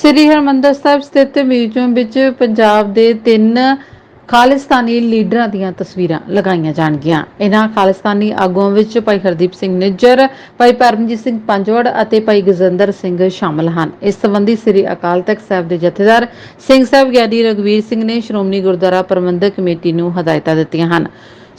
ਸ੍ਰੀ ਹਰਮੰਦਰ ਸਾਹਿਬ ਸਥਿਤ ਮਿਊਜ਼ੀਅਮ ਵਿੱਚ ਪੰਜਾਬ ਦੇ ਤਿੰਨ ਖਾਲਿਸਤਾਨੀ ਲੀਡਰਾਂ ਦੀਆਂ ਤਸਵੀਰਾਂ ਲਗਾਈਆਂ ਜਾਣਗੀਆਂ। ਇਹਨਾਂ ਖਾਲਿਸਤਾਨੀ ਆਗੂਆਂ ਵਿੱਚ ਭਾਈ ਹਰਦੀਪ ਸਿੰਘ ਨਿੱਜਰ, ਭਾਈ ਪਰਮਜੀਤ ਸਿੰਘ ਪੰਜਵੜ ਅਤੇ ਭਾਈ ਗਜਿੰਦਰ ਸਿੰਘ ਸ਼ਾਮਲ ਹਨ। ਇਸ ਸੰਬੰਧੀ ਸ੍ਰੀ ਅਕਾਲ ਤਖਤ ਸਾਹਿਬ ਦੇ ਜਥੇਦਾਰ ਸਿੰਘ ਸਾਹਿਬ ਗਿਆਨੀ ਰਗਵੀਰ ਸਿੰਘ ਨੇ ਸ਼੍ਰੋਮਣੀ ਗੁਰਦੁਆਰਾ ਪ੍ਰਬੰਧਕ ਕਮੇਟੀ ਨੂੰ ਹਦਾਇਤਾਂ ਦਿੱਤੀਆਂ ਹਨ।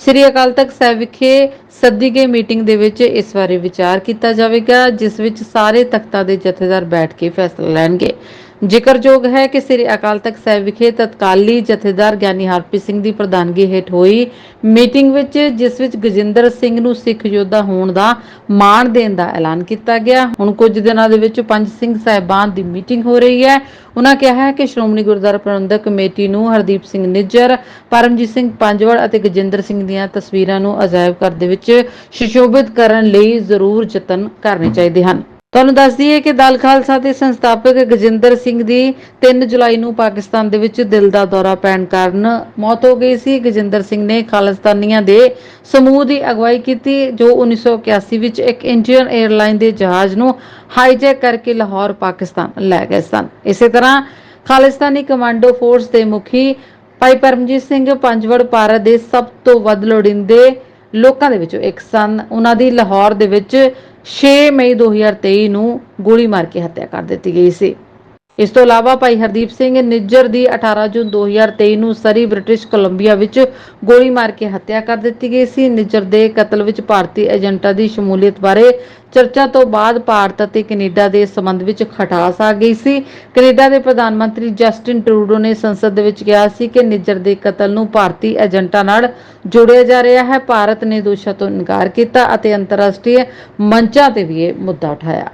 ਸ੍ਰੀ ਅਕਾਲ ਤਖਤ ਸਾਹਿਬ ਵਿਖੇ ਸੱਦੀ ਗਈ ਮੀਟਿੰਗ ਦੇ ਵਿੱਚ ਇਸ ਬਾਰੇ ਵਿਚਾਰ ਕੀਤਾ ਜਾਵੇਗਾ, ਜਿਸ ਵਿੱਚ ਸਾਰੇ ਤਖਤਾਂ ਦੇ ਜਥੇਦਾਰ ਬੈਠ ਕੇ ਫੈਸਲਾ ਲੈਣਗੇ। ਜ਼ਿਕਰਯੋਗ ਹੈ ਕਿ ਸ੍ਰੀ ਅਕਾਲ ਤਖਤ ਸਾਹਿਬ ਵਿਖੇ ਤਤਕਾਲੀ ਜਥੇਦਾਰ ਗਿਆਨੀ ਹਰਪ੍ਰੀਤ ਸਿੰਘ ਦੀ ਪ੍ਰਧਾਨਗੀ ਹੇਠ ਹੋਈ ਮੀਟਿੰਗ ਵਿੱਚ, ਜਿਸ ਵਿੱਚ ਗਜਿੰਦਰ ਸਿੰਘ ਨੂੰ ਸਿੱਖ ਯੋਧਾ ਹੋਣ ਦਾ ਮਾਣ ਦੇਣ ਦਾ ਐਲਾਨ ਕੀਤਾ ਗਿਆ। ਹੁਣ ਕੁਝ ਦਿਨਾਂ ਦੇ ਵਿੱਚ ਪੰਜ ਸਿੰਘ ਸਾਹਿਬਾਨ ਦੀ ਮੀਟਿੰਗ ਹੋ ਰਹੀ ਹੈ। ਉਹਨਾਂ ਕਿਹਾ ਹੈ ਕਿ ਸ਼੍ਰੋਮਣੀ ਗੁਰਦੁਆਰਾ ਪ੍ਰਬੰਧਕ ਕਮੇਟੀ ਨੂੰ ਹਰਦੀਪ ਸਿੰਘ ਨਿੱਜਰ, ਪਰਮਜੀਤ ਸਿੰਘ ਪੰਜਵੜ ਅਤੇ ਗਜਿੰਦਰ ਸਿੰਘ ਦੀਆਂ ਤਸਵੀਰਾਂ ਨੂੰ ਅਜਾਇਬ ਘਰ ਦੇ ਵਿੱਚ ਸੁਸ਼ੋਭਿਤ ਕਰਨ ਲਈ ਜ਼ਰੂਰ ਯਤਨ ਕਰਨੇ ਚਾਹੀਦੇ ਹਨ। ਤੁਹਾਨੂੰ ਦੱਸ ਦਈਏ ਕਿ ਦਲ ਖਾਲਸਾ ਦੇ ਸੰਸਥਾਪਕ ਗਜਿੰਦਰ ਸਿੰਘ ਦੀ 3 ਜੁਲਾਈ ਨੂੰ ਪਾਕਿਸਤਾਨ ਦੇ ਵਿੱਚ ਦਿਲ ਦਾ ਦੌਰਾ ਪੈਣ ਕਾਰਨ ਮੌਤ ਹੋ ਗਈ ਸੀ। ਗਜਿੰਦਰ ਸਿੰਘ ਨੇ ਖਾਲਿਸਤਾਨੀਆਂ ਦੇ ਸਮੂਹ ਦੀ ਅਗਵਾਈ ਕੀਤੀ, ਜੋ 1981 ਵਿੱਚ ਇੱਕ ਇੰਡੀਅਨ 에ਅਰਲਾਈਨ ਦੇ ਜਹਾਜ਼ ਨੂੰ ਹਾਈਜੈਕ ਕਰਕੇ ਲਾਹੌਰ, ਪਾਕਿਸਤਾਨ ਲੈ ਗਏ ਸਨ। ਇਸੇ ਤਰ੍ਹਾਂ ਖਾਲਿਸਤਾਨੀ ਕਮਾਂਡੋ ਫੋਰਸ ਦੇ ਮੁਖੀ ਭਾਈ ਪਰਮਜੀਤ ਸਿੰਘ ਪੰਜਵੜ ਭਾਰਤ ਦੇ ਸਭ ਤੋਂ ਵੱਧ ਲੋੜੀਂਦੇ ਲੋਕਾਂ ਦੇ ਵਿੱਚੋਂ ਇੱਕ ਸਨ। ਉਹਨਾਂ ਦੀ ਲਾਹੌਰ ਦੇ ਵਿੱਚ 6 ਮਈ 2023 ਨੂੰ ਗੋਲੀ ਮਾਰ ਕੇ ਹੱਤਿਆ ਕਰ ਦਿੱਤੀ ਗਈ ਸੀ। ਇਸ ਤੋਂ ਇਲਾਵਾ ਭਾਈ ਹਰਦੀਪ ਸਿੰਘ ਨਿੱਜਰ ਦੀ 18 ਜੂਨ 2023 ਨੂੰ ਸਰੀ ਬ੍ਰਿਟਿਸ਼ ਕੋਲੰਬੀਆ ਵਿੱਚ ਗੋਲੀ ਮਾਰ ਕੇ ਹੱਤਿਆ ਕਰ ਦਿੱਤੀ ਗਈ ਸੀ। ਨਿੱਜਰ ਦੇ ਕਤਲ ਵਿੱਚ ਭਾਰਤੀ ਏਜੰਟਾਂ ਦੀ ਸ਼ਮੂਲੀਅਤ ਬਾਰੇ ਚਰਚਾ ਤੋਂ ਬਾਅਦ ਭਾਰਤ ਅਤੇ ਕੈਨੇਡਾ ਦੇ ਸੰਬੰਧ ਵਿੱਚ ਖਟਾਸ ਆ ਗਈ ਸੀ। ਕੈਨੇਡਾ ਦੇ ਪ੍ਰਧਾਨ ਮੰਤਰੀ ਜਸਟਿਨ ਟਰੂਡੋ ਨੇ ਸੰਸਦ ਦੇ ਵਿੱਚ ਕਿਹਾ ਸੀ ਕਿ ਨਿੱਜਰ ਦੇ ਕਤਲ ਨੂੰ ਭਾਰਤੀ ਏਜੰਟਾਂ ਨਾਲ ਜੋੜਿਆ ਜਾ ਰਿਹਾ ਹੈ। ਭਾਰਤ ਨੇ ਦੋਸ਼ਾਂ ਤੋਂ ਇਨਕਾਰ ਕੀਤਾ ਅਤੇ ਅੰਤਰਰਾਸ਼ਟਰੀ ਮੰਚਾਂ ਤੇ ਵੀ ਇਹ ਮੁੱਦਾ ਉਠਾਇਆ।